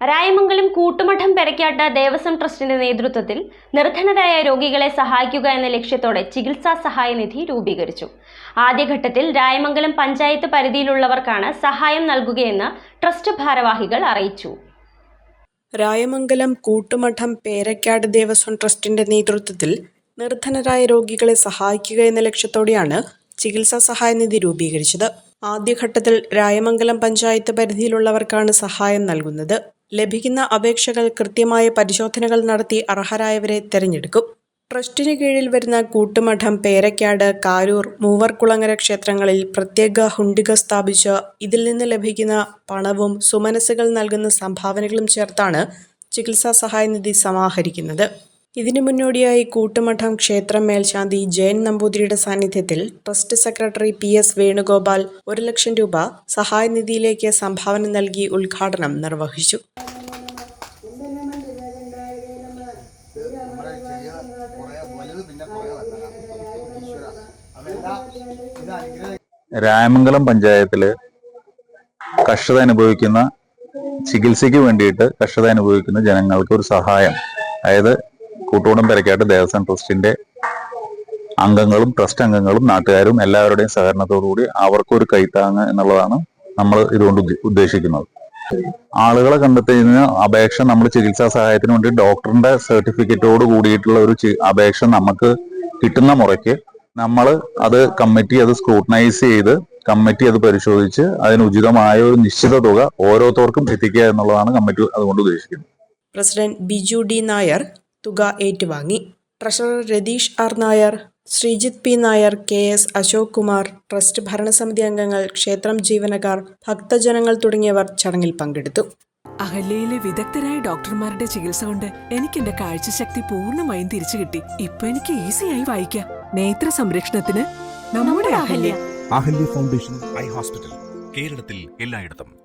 രായമംഗലം കൂട്ടുമഠം പെരക്കാട്ട് ദേവസ്വം ട്രസ്റ്റിന്റെ നേതൃത്വത്തിൽ നിർധനരായ രോഗികളെ സഹായിക്കുക എന്ന ലക്ഷ്യത്തോടെ ചികിത്സാ സഹായ നിധി രൂപീകരിച്ചു. ആദ്യഘട്ടത്തിൽ രായമംഗലം പഞ്ചായത്ത് പരിധിയിലുള്ളവർക്കാണ് സഹായം നൽകുകയെന്ന് ട്രസ്റ്റ് ഭാരവാഹികൾ അറിയിച്ചു. രായമംഗലം കൂട്ടുമഠം പേരക്കാട് ദേവസ്വം ട്രസ്റ്റിന്റെ നേതൃത്വത്തിൽ നിർധനരായ രോഗികളെ സഹായിക്കുക എന്ന ലക്ഷ്യത്തോടെയാണ് ചികിത്സാ സഹായ നിധി രൂപീകരിച്ചത്. ആദ്യഘട്ടത്തിൽ രായമംഗലം പഞ്ചായത്ത് പരിധിയിലുള്ളവർക്കാണ് സഹായം നൽകുന്നത്. ലഭിക്കുന്ന അപേക്ഷകൾ കൃത്യമായ പരിശോധനകൾ നടത്തി അർഹരായവരെ തിരഞ്ഞെടുക്കും. ട്രസ്റ്റിന് കീഴിൽ വരുന്ന കൂട്ടുമഠം പേരക്കാട് കാരൂർ മൂവർക്കുളങ്ങര ക്ഷേത്രങ്ങളിൽ പ്രത്യേക ഹുണ്ടിക സ്ഥാപിച്ച് ഇതിൽ നിന്ന് ലഭിക്കുന്ന പണവും സുമനസ്സുകൾ നൽകുന്ന സംഭാവനകളും ചേർത്താണ് ചികിത്സാ സഹായനിധി സമാഹരിക്കുന്നത്. ഇതിനു മുന്നോടിയായി കൂട്ടുമഠം ക്ഷേത്രം മേൽശാന്തി ജയൻ നമ്പൂതിരിയുടെ സാന്നിധ്യത്തിൽ trust secretary P S Venugopal ഒരു ലക്ഷം രൂപ സഹായനിധിയിലേക്ക് സംഭാവന നൽകി ഉദ്ഘാടനം നിർവഹിച്ചു. രായമംഗലം പഞ്ചായത്തിൽ കഷ്ടത അനുഭവിക്കുന്ന ചികിത്സയ്ക്ക് വേണ്ടിയിട്ട് കഷ്ടത അനുഭവിക്കുന്ന ജനങ്ങൾക്ക് ഒരു സഹായം. അതായത് കൂട്ടുകുടം പെരക്കാട്ട് ദേവസ്വം ട്രസ്റ്റിന്റെ അംഗങ്ങളും ട്രസ്റ്റ് അംഗങ്ങളും നാട്ടുകാരും എല്ലാവരുടെയും സഹകരണത്തോടുകൂടി അവർക്കൊരു കൈത്താങ്ങ് എന്നുള്ളതാണ് നമ്മൾ ഇതുകൊണ്ട് ഉദ്ദേശിക്കുന്നത്. ആളുകളെ കണ്ടെത്തുന്ന അപേക്ഷ നമ്മൾ ചികിത്സാ സഹായത്തിന് വേണ്ടി ഡോക്ടറിന്റെ സർട്ടിഫിക്കറ്റോട് കൂടിയിട്ടുള്ള ഒരു അപേക്ഷ നമുക്ക് കിട്ടുന്ന മുറയ്ക്ക് നമ്മൾ അത് കമ്മിറ്റി അത് സ്ക്രൂട്ടനൈസ് ചെയ്ത് കമ്മിറ്റി അത് പരിശോധിച്ച് അതിന് ഉചിതമായ ഒരു നിശ്ചിത തുക ഓരോരുത്തർക്കും എത്തിക്കുക എന്നുള്ളതാണ് കമ്മിറ്റി അതുകൊണ്ട് ഉദ്ദേശിക്കുന്നത്. പ്രസിഡന്റ് ബിജു ഡി നായർ തുക ഏറ്റുവാങ്ങി. Treasurer Ratheesh R Nair Sreejith P Nair K S Ashok Kumar trust ഭരണസമിതി അംഗങ്ങൾ ക്ഷേത്രം ജീവനക്കാർ ഭക്തജനങ്ങൾ തുടങ്ങിയവർ ചടങ്ങിൽ പങ്കെടുത്തു. അഹല്യയിലെ വിദഗ്ധരായ ഡോക്ടർമാരുടെ ചികിത്സ കൊണ്ട് എനിക്ക് എന്റെ കാഴ്ചശക്തി പൂർണമായും തിരിച്ചു കിട്ടി. ഇപ്പൊ എനിക്ക് ഈസിയായി വായിക്കാം. നേത്ര സംരക്ഷണത്തിന് നമ്മുടെ Ahalya. Ahalya foundation eye hospital കേരളത്തിൽ എല്ലായിടത്തും.